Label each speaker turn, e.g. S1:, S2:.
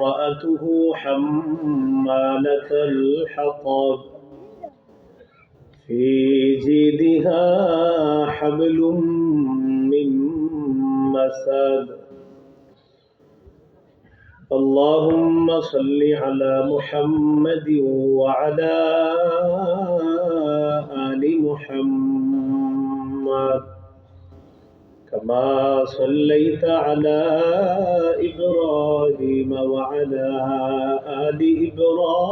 S1: وامرأته حمالة الحطب. في جيدها حبل من مسد. اللهم صل على محمد وعلى آل محمد. كما صليت على إبراهيم وعلى آل إبراهيم.